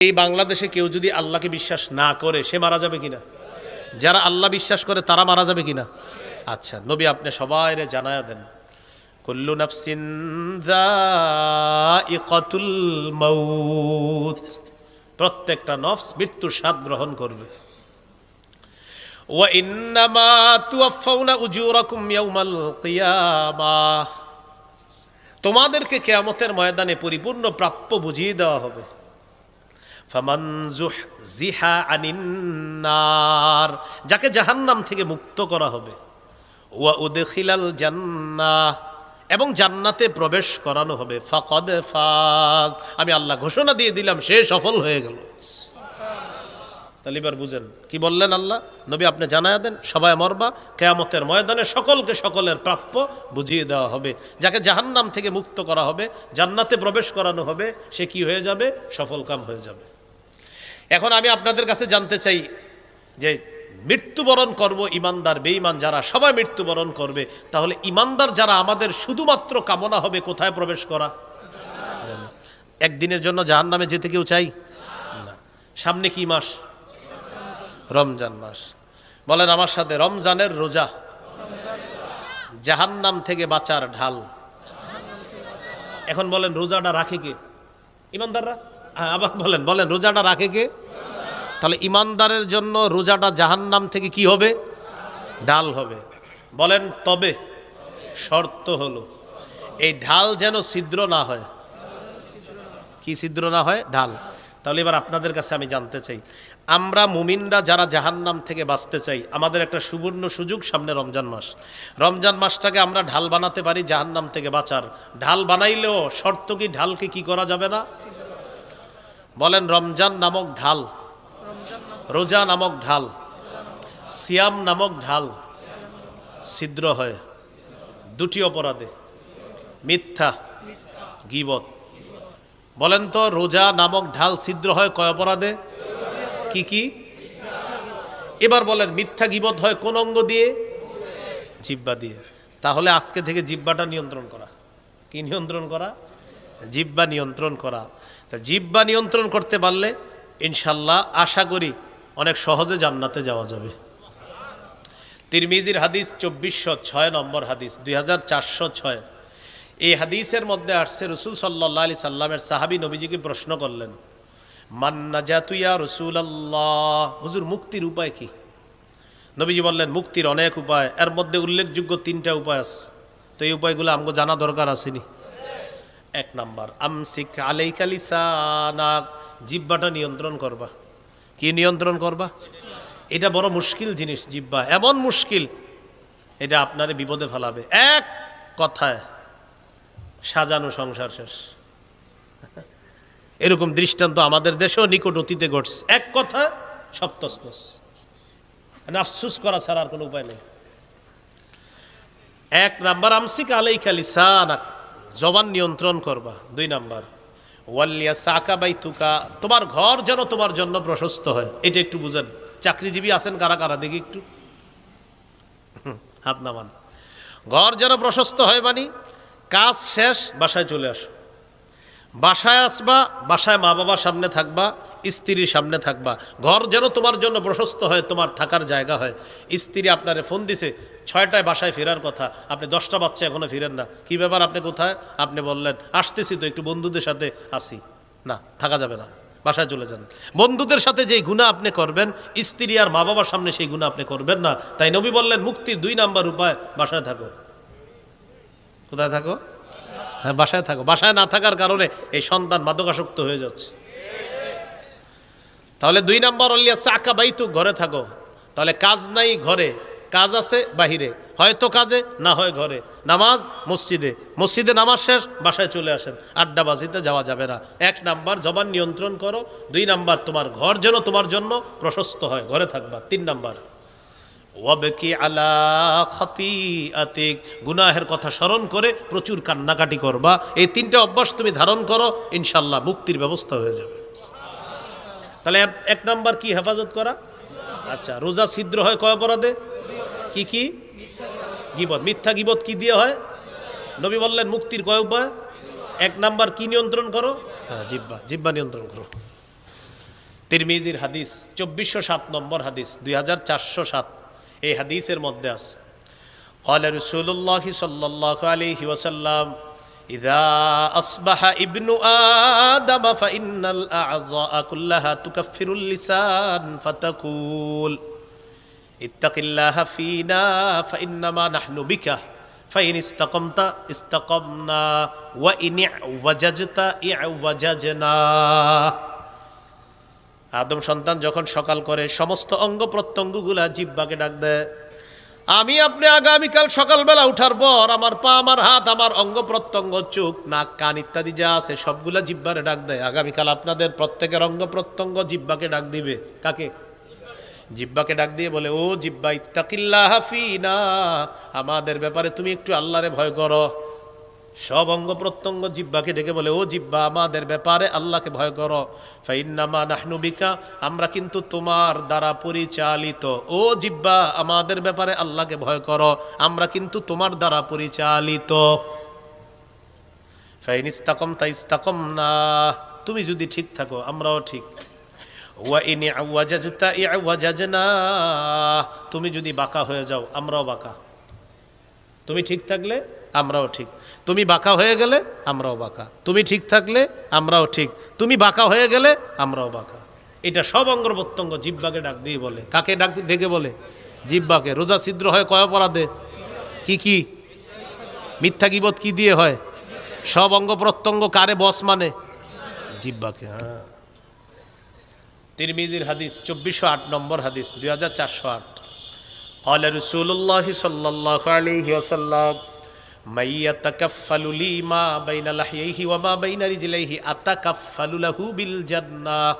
এই বাংলাদেশে কেউ যদি আল্লাহকে বিশ্বাস না করে, সে মারা যাবে কিনা? যারা আল্লাহ বিশ্বাস করে, তারা মারা যাবে কিনা? আচ্ছা নবী আপনি সবাই জানায়া দেন। কুল্লু মাউত। প্রত্যেকটা নফস মৃত্যুর স্বাদ গ্রহণ করবে। তোমাদেরকে কেয়ামতের ময়দানে পরিপূর্ণ প্রাপ্য বুঝিয়ে দেওয়া হবে। ফামান জিহা আনিন্নার, যাকে জাহান্নাম থেকে মুক্ত করা হবে। ওয়া উদখিলাল জান্নাহ, এবং জান্নাতে প্রবেশ করানো হবে। ফাকদ ফাজ, আমি আল্লাহ ঘোষণা দিয়ে দিলাম, সে সফল হয়ে গেল। তাহলে এবার বুঝেন, কি বললেন আল্লাহ? নবী আপনি জানায়া দেন, সবাই মরবা, কেয়ামতের ময়দানে সকলকে সকলের প্রাপ্য বুঝিয়ে দেওয়া হবে। যাকে জাহান্নাম থেকে মুক্ত করা হবে, জান্নাতে প্রবেশ করানো হবে, সে কি হয়ে যাবে? সফলকাম হয়ে যাবে। এখন আমি আপনাদের কাছে জানতে চাই যে মৃত্যুবরণ করব ইমানদার, বেঈমান যারা, সবাই মৃত্যুবরণ করবে, তাহলে ইমানদার যারা আমাদের শুধুমাত্র কামনা হবে কোথায় প্রবেশ করা? একদিনের জন্য জাহান নামে যেতে কেউ চাই? সামনে কি মাস? রমজান মাস। বলেন আমার সাথে, রমজানের রোজা জাহান্নাম থেকে বাঁচার ঢাল। এখন বলেন, রোজাটা রাখে কে? ইমানদাররা? আবার বলেন বলেন, রোজাটা রাখে কে? তাহলে ইমানদারের জন্য রোজাটা জাহান্নাম থেকে কি হবে? ঢাল হবে। বলেন, তবে শর্ত হলো, এই ঢাল যেন ছিদ্র না হয়। কি ছিদ্র না হয়? ঢাল। তাহলে এবার আপনাদের কাছে আমি জানতে চাই, আমরা মুমিনরা যারা জাহান্নাম থেকে বাঁচতে চাই, আমাদের একটা সুবর্ণ সুযোগ সামনে রমজান মাস। রমজান মাসটাকে আমরা ঢাল বানাতে পারি জাহান্নাম থেকে বাঁচার। ঢাল বানাইলেও শর্ত কি? ঢালকে কি করা যাবে না? বলেন, রমজান নামক ঢাল রোজা নামক ঢাল, সিয়াম নামক ঢাল ছিদ্র হয়। দুটি অপরাধে, মিথ্যা, গিবত। বলেন তো, রোজা নামক ঢাল ছিদ্র হয় কয় অপরাধে? কি কি? এবার বলেন, মিথ্যা গিবত হয় কোন অঙ্গ দিয়ে? জিব্বা দিয়ে। তাহলে আজকে থেকে জিব্বাটা নিয়ন্ত্রণ করা। কি নিয়ন্ত্রণ করা? জিব্বা নিয়ন্ত্রণ করা। তা জিব্বা নিয়ন্ত্রণ করতে পারলে, ইনশাল্লাহ, আশা করি অনেক সহজে জান্নাতে যাওয়া যাবে। তিরমিজির হাদিস চব্বিশশো ছয় নম্বর হাদিস, দুই ছয়। এই হাদিসের মধ্যে আসছে, রসুল সাল্লাহ আলি সাল্লামের সাহাবি নবীজিকে প্রশ্ন করলেন মান্না জাতুয়া রসুল আল্লাহ হুজুর, মুক্তির উপায় কি? নবীজি বললেন, মুক্তির অনেক উপায়, এর মধ্যে উল্লেখযোগ্য তিনটা উপায় আছে। তো এই উপায়গুলো আমাকে জানা দরকার আসেনি। এক নাম্বার, আমসিক আলাইকালিসানাক জিব্বাটা নিয়ন্ত্রণ করবা। কি নিয়ন্ত্রণ করবা? এটা বড় মুশকিল জিনিস জিব্বা। এমন মুশকিল, এটা আপনারে বিপদে ফেলাবে। এক কথায়, সাজানো সংসার শেষ। এরকম দৃষ্টান্ত আমাদের দেশেও নিকট অতীতে ঘটছে। এক কথা সপ্তস্তস। আফসুস করা ছাড়া আর কোনো উপায় নেই। এক নাম্বার, আমসিক আলাই খালি সানাক জবান নিয়ন্ত্রণ করবা। দুই নাম্বার ওয়াল্লিয়া সাকা বাই তুকা তোমার ঘর যেন তোমার জন্য প্রশস্ত হয়। এটা একটু বুঝেন। চাকরিজীবী আছেন কারা কারা? দেখি একটু। হাত নামান। ঘর যেন প্রশস্ত হয় মানে কাজ শেষ, বাসায় চলে আসো। বাসায় আসবা, বাসায় মা বাবার সামনে থাকবা স্ত্রীর সামনে থাকবা। ঘর যেন তোমার জন্য প্রশস্ত হয়, তোমার থাকার জায়গা হয়। স্ত্রী আপনারে ফোন দিছে, ছয়টায় বাসায় ফেরার কথা। আপনি দশটা বাচ্চা এখনও ফিরেন না। কি ব্যাপার, আপনি কোথায়? আপনি বললেন, আসতেছি তো, একটু বন্ধুদের সাথে আসি। না, থাকা যাবে না, বাসায় চলে যান। বন্ধুদের সাথে যেই গুণা আপনি করবেন, স্ত্রী আর মা বাবার সামনে সেই গুণা আপনি করবেন না। তাই নবী বললেন মুক্তি দুই নাম্বার উপায়, বাসায় থাকো। কোথায় থাকো? হ্যাঁ বাসায় থাকো। বাসায় না থাকার কারণে এই সন্তান মাদকাসক্ত হয়ে যাচ্ছে। তাহলে দুই নাম্বার অলিয়া চাকা বাইতু, ঘরে থাকো। তাহলে কাজ নাই ঘরে, কাজ আছে বাহিরে। হয়তো কাজে, না হয় ঘরে। নামাজ মসজিদে। মসজিদে নামাজ শেষ, বাসায় চলে আসেন। আড্ডাবাজিতে যাওয়া যাবে না। এক নাম্বার জবান নিয়ন্ত্রণ করো। দুই নাম্বার তোমার ঘর যেন তোমার জন্য প্রশস্ত হয়। ঘরে থাকবা। তিন নাম্বার। ওয়াবকি আলা খাতিআতিক। গুনাহের কথা স্মরণ করে প্রচুর কান্নাকাটি করবা। এই তিনটা অভ্যাস তুমি ধারণ করো, ইনশাল্লাহ মুক্তির ব্যবস্থা হয়ে যাবে। তাহলে এক- এক নাম্বার কি হেফাজত করা আচ্ছা রোজা ছিদ্র হয় কয় অপরাধে কি কি গিবত মিথ্যা গিবত কি দিয়ে হয় নবী বললেন মুক্তির কয় উপায় এক নাম্বার কি নিয়ন্ত্রণ করো হ্যাঁ জিব্বা জিব্বা নিয়ন্ত্রণ করো তিরমিজির হাদিস চব্বিশশো সাত নম্বর হাদিস দুই হাজার চারশো সাত এই হাদিসের মধ্যে আছে قال رسول الله صلى الله عليه وسلم ইদা আসবাহা ইবনু আদম, ফাইন্নাল আযা কুল্লাহা তুকাফিরুল লিসান ফাতাকুল। ইত্তাকিল্লাহা ফিনা, ফাইন্নামা নাহনু বিকা, ফাইন ইস্তাকামতা ইস্তাকামনা, ওয়া ইন ওয়াজাজতা ইওয়াজাজনা। আদম সন্তান যখন সকাল করে, সমস্ত অঙ্গ প্রত্যঙ্গগুলা জিব্বাকে ডাক দেয়। আমি আপনি আগামীকাল সকালবেলা উঠার পর আমার পা, আমার হাত, আমার অঙ্গ প্রত্যঙ্গ, চোখ, নাক, কান ইত্যাদি যা আছে সবগুলা জিব্বারে ডাক দেয়। আগামীকাল আপনাদের প্রত্যেকের অঙ্গ প্রত্যঙ্গ জিব্বাকে ডাক দিবে। কাকে? জিব্বাকে ডাক দিয়ে বলে, ও জিব্বা ইত্তাকিল্লা হাফিনা আমাদের ব্যাপারে তুমি একটু আল্লাহরে ভয় করো। সব অঙ্গ প্রত্যঙ্গ জিব্বাকে ডেকে বলে, ও জিব্বা, আমাদের ব্যাপারে আল্লাহকে ভয় করো। ফাইন্নামা নাহনু বিকা, আমরা কিন্তু তোমার দ্বারা পরিচালিত। ও জিব্বা, আমাদের ব্যাপারে আল্লাহকে ভয় করো, আমরা কিন্তু তোমার দ্বারা পরিচালিত। ফাইন ইস্তাকম তা ইস্তাকম না, তুমি যদি ঠিক থাকো, আমরাও ঠিক। তুমি যদি বাঁকা হয়ে যাও, আমরাও বাঁকা। তুমি ঠিক থাকলে আমরাও ঠিক। তুমি বাঁকা হয়ে গেলে আমরাও বাঁকা। তুমি ঠিক থাকলে আমরাও ঠিক। তুমি বাঁকা হয়ে গেলে আমরাও বাঁকা। এটা সব অঙ্গ প্রত্যঙ্গ জিব্বাকে ডাক দিয়ে বলে। কাকে ডাক ডেকে বলে? জিব্বাকে রোজা ছিদ্র হয় কয় অপরাধে? কি কি? মিথ্যা কিবত কি দিয়ে হয়? সব অঙ্গ প্রত্যঙ্গ কারে বস মানে? জিব্বাকে হ্যাঁ। তিরমিজির হাদিস, চব্বিশশো আট নম্বর হাদিস, দুই হাজার চারশো আট। قال رسول الله صلى الله عليه وسلم من يتكفل لي ما بين لحييه وما بين رجليه أتكفل له بالجنة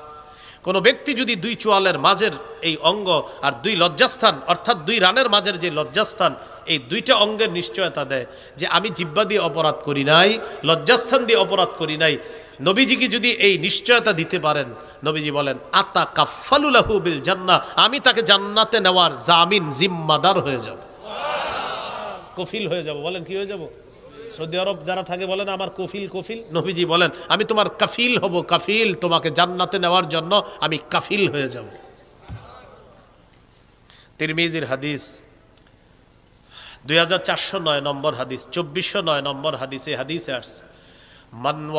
কোন ব্যক্তি যদি দুই চোয়ালের মাঝের এই অঙ্গ আর দুই লজ্জাস্থান অর্থাৎ দুই রানের মাঝের যে লজ্জাস্থান এই দুইটা অঙ্গের নিশ্চয়তা দেয় যে আমি জিব্বা দিয়ে অপরাধ করি নাই লজ্জাস্থান দিয়ে অপরাধ করি নাই নবীজিকে যদি এই নিশ্চয়তা দিতে পারেন, নবীজি বলেন, আতা কাফালুলাহু বিল জান্না আমি তাকে জান্নাতে নেওয়ার জামিন জিম্মাদার হয়ে যাব। কফিল হয়ে যাব। বলেন, কি হয়ে যাব? সৌদি আরব যারা থাকে বলেন, আমার কফিল কফিল। নবীজি বলেন, আমি তোমার কাফিল হব, কাফিল। তোমাকে জান্নাতে নেওয়ার জন্য আমি কাফিল হয়ে যাব। তিরমিজির হাদিস, দুই হাজার চারশো নয় নম্বর হাদিস, চব্বিশশো নয় নম্বর হাদিস হাদিসে আসছে। মান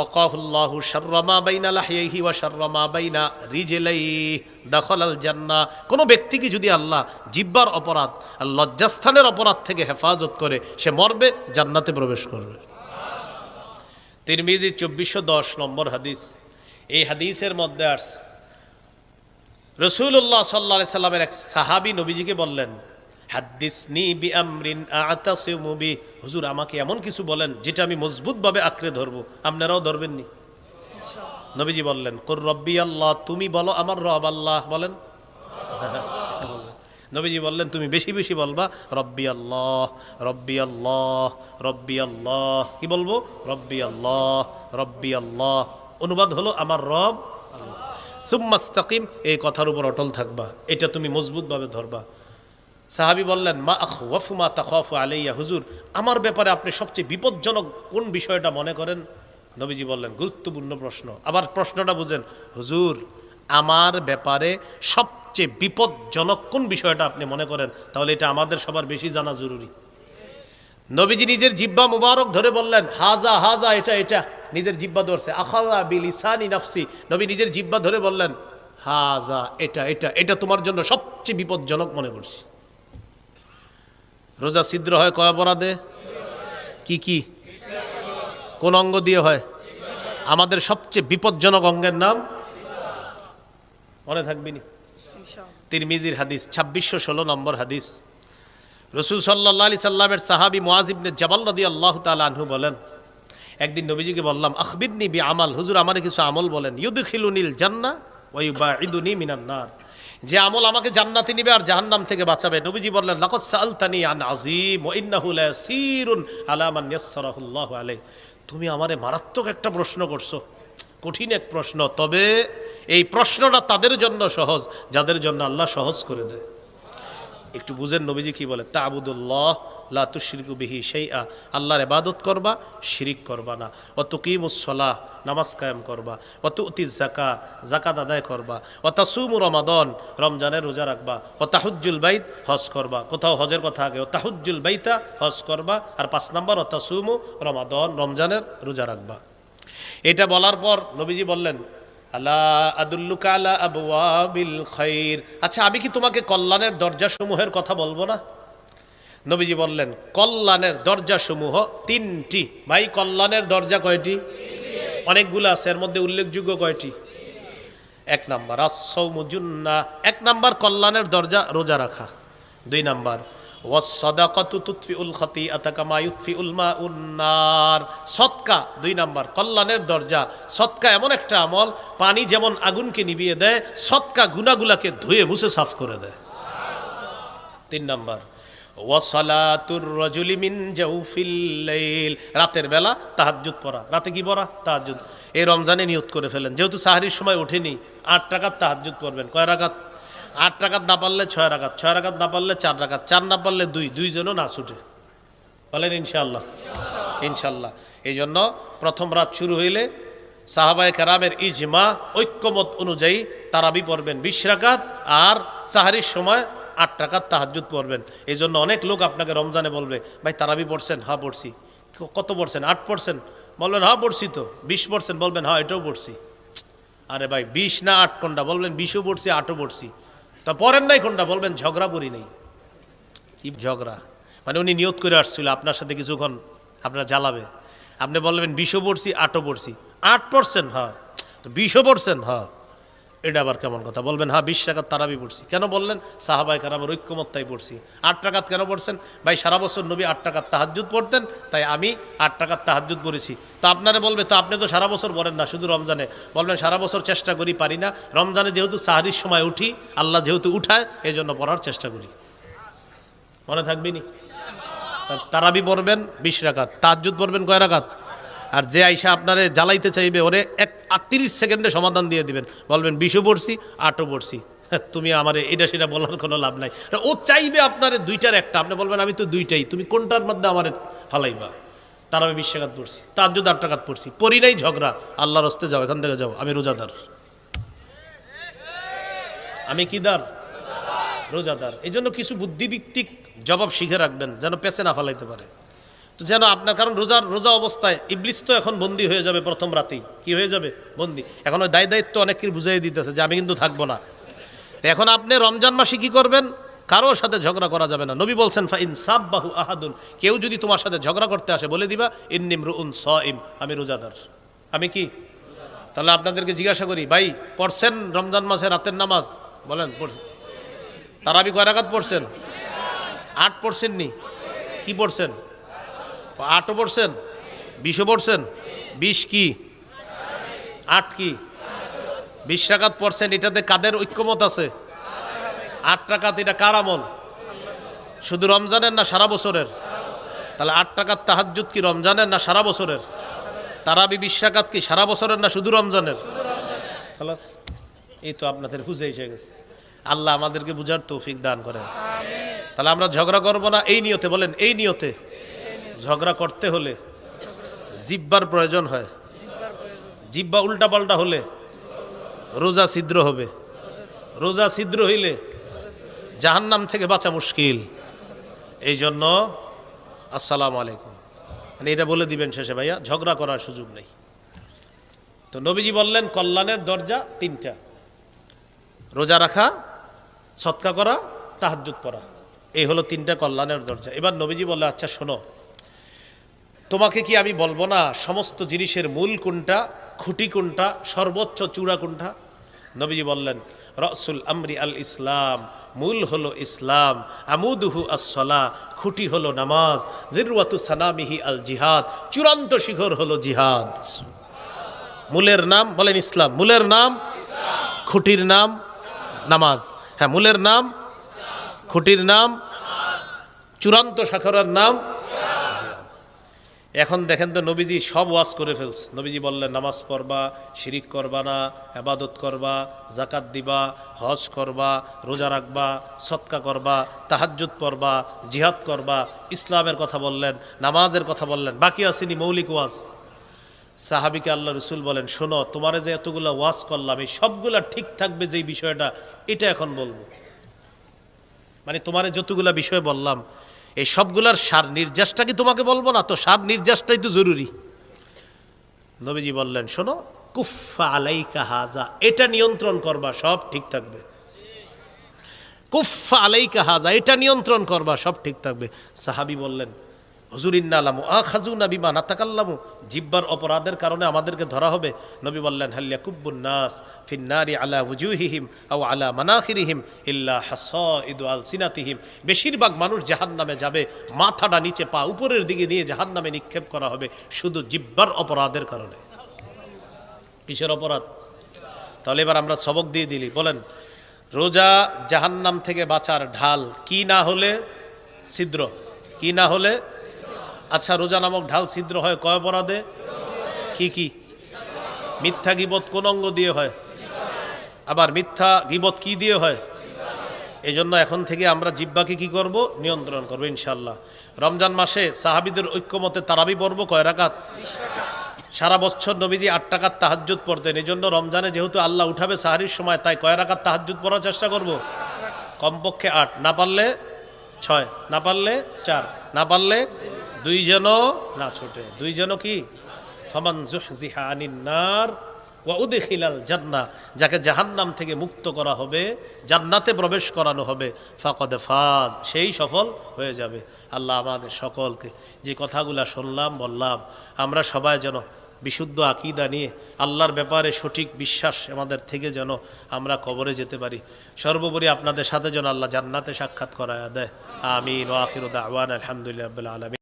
কোন ব্যক্তিকে যদি আল্লাহ জিব্বার অপরাধ লজ্জাস্থানের অপরাধ থেকে হেফাজত করে, সে মরবে, জান্নাতে প্রবেশ করবে। তিরমিজি চব্বিশশো দশ নম্বর হাদিস। এই হাদিসের মধ্যে আসছে রসুল্লাহ সাল্লা সাল্লামের এক সাহাবি নবীজিকে বললেন হাদ্দিসনি বি আমরিন আতাসিমু বি। হুজুর, আমাকে এমন কিছু বলেন যেটা আমি মজবুতভাবে আঁকড়ে ধরবো। আপনারাও ধরবেন ধরবেননি? নবীজি বললেন, কুর রব্বি আল্লাহ, তুমি বলো আমার রব আল্লাহ। বলেন। নবীজি বললেন, তুমি বেশি বেশি বলবা, রব্বি আল্লাহ রব্বি আল্লাহ রব্বি আল্লাহ। কি বলব? রব্বি আল্লাহ রব্বি আল্লাহ। অনুবাদ হলো, আমার রব সুম্মাস্তাকিম, এই কথার উপর অটল থাকবা। এটা তুমি মজবুতভাবে ধরবা। সাহাবি বললেন, মা আখ ওয়াফুমা তাখফ আলাইয়া, হুজুর, আমার ব্যাপারে আপনি সবচেয়ে বিপজ্জনক কোন বিষয়টা মনে করেন? নবীজি বললেন, গুরুত্বপূর্ণ প্রশ্ন। আবার প্রশ্নটা বুঝেন, হুজুর, আমার ব্যাপারে সবচেয়ে বিপজ্জনক কোন বিষয়টা আপনি মনে করেন? তাহলে এটা আমাদের সবার বেশি জানা জরুরি। নবীজি নিজের জিব্বা মুবারক ধরে বললেন, হাজা হাজা, এটা এটা। নিজের জিব্বা ধরছে আখাজা বিল ইসানি নাফসি। নবী নিজের জিব্বা ধরে বললেন, হাজা, এটা এটা এটা তোমার জন্য সবচেয়ে বিপজ্জনক মনে করছি। রোজা ছিদ্র হয় কয় অপরাধে? কি কি? কোন অঙ্গ দিয়ে হয়? আমাদের সবচেয়ে বিপজ্জনক অঙ্গের নাম? মনে থাকবিনি তিরমিজির হাদিস ছাব্বিশশো ষোলো নম্বর হাদিস। রসুল সাল্লাহ আলি সাল্লামের সাহাবি মোয়াজিবনে জাবাল নদী আল্লাহ তালু বলেন একদিন নবীজিকে বললাম আখবিদনি বি আমাল হুজুর আমার কিছু আমল বলেন ইউদুখিলুনিল জান্না ওয়াইবা ইদুনি মিনান্নার যে আমল আমাকে জান্নাতি নিবে আর জাহান্নাম থেকে বাঁচাবে। নবীজি বললেন লাকত সালতানি আন আজিম ওয়া ইন্নাহু লাসিরুন আলা মান ইয়াসসারাহুল্লাহু আলাইহি। তুমি আমারে মারাত্মক একটা প্রশ্ন করছ। কঠিন এক প্রশ্ন, তবে এই প্রশ্নটা তাদের জন্য সহজ, যাদের জন্য আল্লাহ সহজ করে দেয়। একটু বুঝেন নবীজি কি বলে? তাবুদুল্লাহ লা তুশরিকু বিহি সেই আ আল্লাহর ইবাদত করবা, শিরিক করবা না। ও তুকিমুসলাহ নামাজ কায়েম করবা। ও তুতি জাকা জাকাত আদায় করবা। ও তাসুমু রমাদন, রমজানের রোজা রাখবা। ও তাহুজ্জুল বাইত, হজ করবা। কোথাও হজের কথা আগে ও তাহুজ্জুল বাইতা, হজ করবা। আর পাঁচ নম্বর ও তাসুমু রমাদন, রমজানের রোজা রাখবা। এটা বলার পর নবীজি বললেন আল্লাহ আলা আবওয়াবিল খাইর। আচ্ছা আমি কি তোমাকে কল্যাণের দরজাসমূহের কথা বলব না? নবীজি বললেন কল্যাণের দরজাসমূহ তিনটি। ভাই কল্যাণের দরজা কয়টি? অনেকগুলো আছে, এর মধ্যে উল্লেখযোগ্য কয়টি? এক নাম্বার আসৌমুজুন্না এক নাম্বার কল্যাণের দরজা রোজা রাখা। দুই নাম্বার সদকা দুই নাম্বার কল্যাণের দরজা সদকা এমন একটা আমল, পানি যেমন আগুনকে নিভিয়ে দেয় সদকা গুনাগুলাকে ধুয়ে মুছে সাফ করে দেয়। তিন নাম্বার মিন রাতের বেলা তাহাজ্জুদ পড়া। রাতে কি পড়া? তাহাজ্জুদ। এই রমজানে নিয়ত করে ফেলেন। যেহেতু সাহারির সময় ওঠেনি, আট টাকার তাহাজ্জুদ পড়বেন কয় রাকাত? আট টাকাত না পারলে ছয় রাকাত ছয় রাকাত না পারলে চার রাকাত, চার না পারলে দুই, দুইজনও না ছুটে। বলেন ইনশাল্লাহ ইনশাল্লাহ এই জন্য প্রথম রাত শুরু হইলে সাহাবায় কারামের ইজমা ঐক্যমত অনুযায়ী তারাবি পড়বেন। বিশ রাকাত আর সাহারির সময় আট টাকার তাহাজ্জুদ পড়বেন। এই জন্য অনেক লোক আপনাকে রমজানে বলবে, ভাই, তারাবি পড়ছেন? হা পড়ছি। কত পড়ছেন? আট পড়ছেন। বলবেন হা পড়ছি তো। বিশ পড়ছেন? বলবেন হ্যাঁ এটাও পড়ছি। আরে ভাই, বিশ না আট কোনটা? বলবেন, বিশও পড়ছি, আটও পড়ছি। তা পড়েন নাই কোনটা? বলবেন, ঝগড়া পড়ি নেই। কি ঝগড়া? মানে উনি নিয়ত করে আসছিল, আপনার সাথে কিছুক্ষণ আপনার জ্বালাবে। আপনি বলবেন, বিশও পড়ছি, আটও পড়ছি। আট পড়ছেন? হ্যাঁ। তো বিশও পড়ছেন? হ্যাঁ। এটা আবার কেমন কথা? বলবেন হ্যাঁ বিশ টাকার তারাবি পড়ছি। কেন বললেন? সাহাবাই কারামের ঐক্যমত্তাই পড়ছি। আট টাকাত কেন পড়ছেন? ভাই, সারা বছর নবী আট টাকার তাহাজুদ পড়তেন, তাই আমি আট টাকার তাহাজুদ পড়েছি। তো আপনারা বলবে, তো আপনি তো সারা বছর পড়েন না, শুধু রমজানে। বলবেন, সারা বছর চেষ্টা করি, পারি না। রমজানে যেহেতু সাহারির সময় উঠি, আল্লাহ যেহেতু উঠায় এই জন্য পড়ার চেষ্টা করি। মনে থাকবি নি? তারাবি পড়বেন বিশ রাকাত তাহাজুদ পড়বেন কয় রাকাত? আর যে আইসা আপনারে জ্বালাইতে চাইবে, ওরে এক তিরিশ সেকেন্ডে সমাধান দিয়ে দিবেন। বলবেন বিশও পড়ছি, আটও পড়ছি। তুমি আমার এটা সেটা বলার কোনো লাভ নাই। ও চাইবে আপনার দুইটার একটা। আপনি বলবেন, আমি তো দুইটাই। তুমি কোনটার মধ্যে আমার ফালাইবা? তার আমি বিশ টাকাত পড়ছি তার যদি আট টাকাত পড়ছি। পড়ি নাই ঝগড়া, আল্লাহর হস্তে যাও, এখান থেকে যাও। আমি রোজাদার। আমি কি দার? রোজাদার। এই জন্য কিছু বুদ্ধিভিত্তিক জবাব শিখে রাখবেন, যেন পেছে না ফালাইতে পারে। তো যেন আপনার, কারণ রোজার রোজা অবস্থায় ইবলিস তো এখন বন্দি হয়ে যাবে প্রথম রাতেই। কি হয়ে যাবে? বন্দি। এখন ওই দায় দায়িত্ব অনেকের বুঝাই দিতেছে যে আমি কিন্তু থাকব না। এখন আপনি রমজান মাসে কি করবেন? কারোর সাথে ঝগড়া করা যাবে না। নবী বলছেন ফা ইনসাব বাহু আহাদুন। কেউ যদি তোমার সাথে ঝগড়া করতে আসে, বলে দিবা ইন্নিম রুউন ইম আমি রোজাদার। আমি কি? তাহলে আপনাদেরকে জিজ্ঞাসা করি, ভাই, পড়ছেন রমজান মাসে রাতের নামাজ? বলেন পড়ছেন তারা তারাবি কয় রাকাত পড়ছেন? আট পড়ছেন নি কি পড়ছেন? আটও পড়ছেন? বিশও পড়ছেন? বিশ কি? আট কি? বিশ টাকাত পড়ছেন, এটাতে কাদের ঐক্যমত আছে? আট টাকাত এটা কার আমল? শুধু রমজানের না সারা বছরের? তাহলে আট টাকার তাহাজুদ কি রমজানের না সারা বছরের? তারাবি বিশ টাকাত কি সারা বছরের না শুধু রমজানের? খালাস, এই তো আপনাদের বুঝে এসে গেছে। আল্লাহ আমাদেরকে বুঝার তৌফিক দান করেন। তাহলে আমরা ঝগড়া করব না? এই নিয়তে বলেন, এই নিয়তে। ঝগড়া করতে হলে জিব্বার প্রয়োজন হয়। জিব্বা উল্টা পাল্টা হলে রোজা ছিদ্র হবে। রোজা ছিদ্র হইলে জাহান্নাম থেকে বাঁচা মুশকিল। এই জন্য আসসালামু আলাইকুম। মানে এটা বলে দিবেন শেষে, ভাইয়া, ঝগড়া করার সুযোগ নেই। তো নবীজি বললেন, কল্যাণের দরজা তিনটা। রোজা রাখা, সৎকা করা, তাহাজ্জুদ পড়া। এই হলো তিনটা কল্যাণের দরজা। এবার নবীজি বললে আচ্ছা শোনো তোমাকে কি আমি বলব না, সমস্ত জিনিসের মূল কোনটা, খুঁটি কোনটা, সর্বোচ্চ চূড়া কোনটা? নবীজি বললেন, রসুল আমরি আল ইসলাম, মূল হলো ইসলাম, আমুদুহু আসলা খুঁটি হলো নামাজ, জিরওয়াতু সানামিহি আল জিহাদ, চূড়ান্ত শিখর হলো জিহাদ। মূলের নাম, বলেন ইসলাম, মূলের নাম, খুঁটির নাম, নামাজ। হ্যাঁ মূলের নাম, খুঁটির নাম, চূড়ান্ত শাখরার নাম এখন দেখেন তো নবীজি সব ওয়াজ করে ফেলছে। নবীজি বললেন, নামাজ পড়বা, শিরিক করবা না আবাদত করবা জাকাত দিবা, হজ করবা, রোজা রাখবা সৎকা করবা, তাহাজ্জুদ পড়বা, জিহাদ করবা, ইসলামের কথা বললেন, নামাজের কথা বললেন, বাকি আসেনি মৌলিক ওয়াজ। সাহাবিকে আল্লাহ রসুল বলেন, শোনো, তোমারে যে এতগুলো ওয়াজ করলাম, এই সবগুলা ঠিক থাকবে যেই বিষয়টা, এটা এখন বলব। মানে তোমারে যতগুলা বিষয় বললাম এই সবগুলার সার নির্যাসটা কি তোমাকে বলব না? তো সার নির্যাসটাই তো জরুরি। নবীজি বললেন, শোনো কুফা আলাইকা হাজা, এটা নিয়ন্ত্রণ করবা, সব ঠিক থাকবে। কুফা আলাইকা হাজা, এটা নিয়ন্ত্রণ করবা, সব ঠিক থাকবে। সাহাবি বললেন হুজুর ইন্নালামু আ খাজু না বিমা নাতাকাল্লামু। জিব্বার অপরাধের কারণে আমাদেরকে ধরা হবে। নবী বললেন হাল্লিয়া কুব্বুন নাস ফিন্নারি আলা উজুহিহিম আও আলা মানাখিরিহিম ইল্লা হাসইদু আলসিনাতিহিম। বেশিরভাগ মানুষ জাহান্নামে যাবে, মাথাটা নিচে পা উপরের দিকে নিয়ে জাহান্নামে নিক্ষেপ করা হবে শুধু জিব্বার অপরাধের কারণে। কিসের অপরাধ? তাহলে এবার আমরা সবক দিয়ে দিলি। বলেন, রোজা জাহান্নাম থেকে বাঁচার ঢাল কি না হলে ছিদ্র? কি না হলে আচ্ছা রোজা নামক ঢাল ছিদ্র হয় কয় অপরাধে কি কি? মিথ্যা গিবত কোন অঙ্গ দিয়ে হয়? আবার মিথ্যা গিবত কি দিয়ে হয়? এই জন্য এখন থেকে আমরা জিব্বাকে কি করব? নিয়ন্ত্রণ করব ইনশাল্লাহ রমজান মাসে সাহাবিদের ঐক্যমতে তারাবি পর্ব কয় রাকাত? সারা বছর নবীজি আট টাকার তাহাজ্জুদ পড়তেন। এই জন্য রমজানে যেহেতু আল্লাহ উঠাবে সাহারির সময়, তাই কয় রাকাত তাহাজ্জুদ পড়ার চেষ্টা করব? কমপক্ষে আট, না পারলে ছয়, না পারলে চার, না পারলে দুই যেন না ছোটে দুই যেন কি? ফমান জুহজিহা আনিন নার ওয়া যাকে জাহান্নাম থেকে মুক্ত করা হবে, জান্নাতে প্রবেশ করানো হবে, ফাকদে ফাজ, সেই সফল হয়ে যাবে। আল্লাহ আমাদের সকলকে যে কথাগুলা শুনলাম, বললাম, আমরা সবাই যেন বিশুদ্ধ আকিদা নিয়ে আল্লাহর ব্যাপারে সঠিক বিশ্বাস আমাদের থেকে যেন আমরা কবরে যেতে পারি। সর্বোপরি আপনাদের সাথে যেন আল্লাহ জান্নাতে সাক্ষাৎ করায় দেয়। আমিন। ওয়াখির দাওয়ান আলহামদুলিল্লাহ আলমী